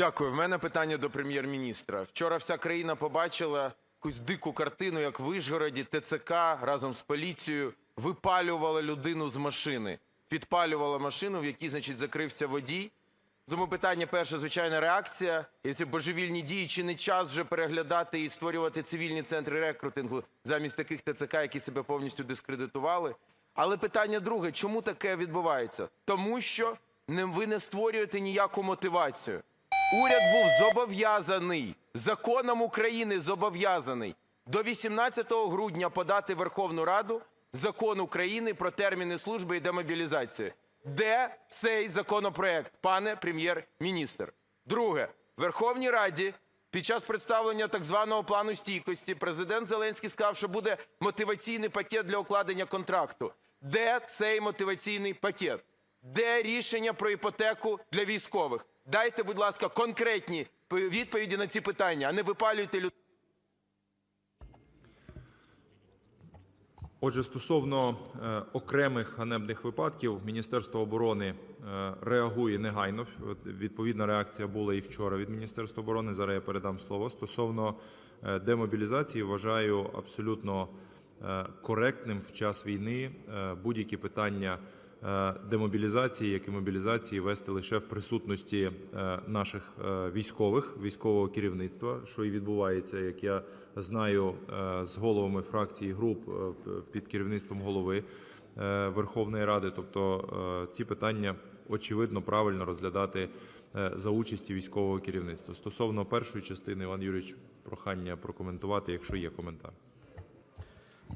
Дякую. В мене питання до прем'єр-міністра. Вчора вся країна побачила якусь дику картину, як в Вишгороді ТЦК разом з поліцією випалювала людину з машини, підпалювала машину, в якій, значить, закрився водій. Тому питання перше, звичайна реакція. І ці божевільні дії, чи не час вже переглядати і створювати цивільні центри рекрутингу замість таких ТЦК, які себе повністю дискредитували? Але питання друге, чому таке відбувається? Тому що ви не створюєте ніяку мотивацію. Уряд був зобов'язаний, законом України зобов'язаний до 18 грудня подати Верховну Раду закон України про терміни служби і демобілізацію. Де цей законопроект, пане прем'єр-міністр? Друге, Верховній Раді під час представлення так званого плану стійкості президент Зеленський сказав, що буде мотиваційний пакет для укладення контракту. Де цей мотиваційний пакет? Де рішення про іпотеку для військових? Дайте, будь ласка, конкретні відповіді на ці питання, а не випалюйте людей. Отже, стосовно е, окремих ганебних випадків, Міністерство оборони е, реагує негайно. Відповідна реакція була і вчора від Міністерства оборони. Зараз я передам слово. Стосовно е, демобілізації, вважаю абсолютно е, коректним в час війни е, будь-які питання е, демобілізації, як і мобілізації, вести лише в присутності е, наших е, військових, військового керівництва, що і відбувається, як я знаю, е, з головами фракцій груп е, під керівництвом голови е, Верховної Ради. Тобто е, ці питання очевидно правильно розглядати е, за участі військового керівництва. Стосовно першої частини, Іван Юрійович, прохання прокоментувати, якщо є коментар.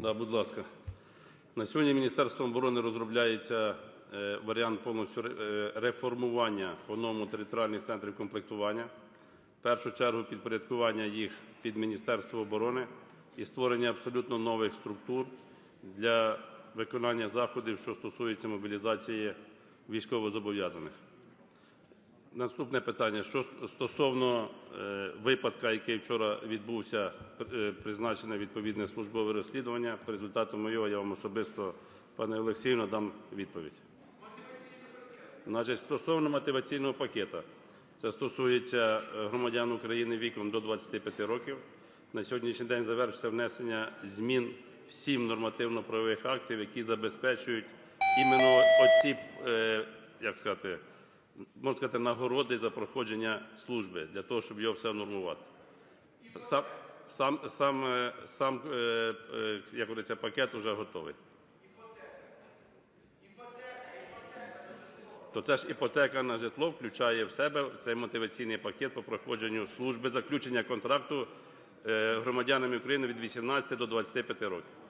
Да, будь ласка. На сьогодні Міністерством оборони розробляється е, варіант повністю е, реформування по-новому територіальних центрів комплектування. В першу чергу підпорядкування їх під Міністерство оборони і створення абсолютно нових структур для виконання заходів, що стосуються мобілізації військовозобов'язаних. Наступне питання. Що стосовно е, випадка, який вчора відбувся, е, призначене відповідне службове розслідування. По результату його я вам особисто, пане Олексію, надам відповідь. Значить, стосовно мотиваційного пакета, це стосується е, громадян України віком до 25 років. На сьогоднішній день завершиться внесення змін в сім нормативно-правових актів, які забезпечують іменно оці, як сказати, можна сказати, нагороди за проходження служби для того, щоб його все нормувати. Сам, сам, сам, е, сам е, е, як говориться, пакет вже готовий. То це ж іпотека на житло включає в себе цей мотиваційний пакет по проходженню служби заключення контракту громадянами України від 18 до 25 років.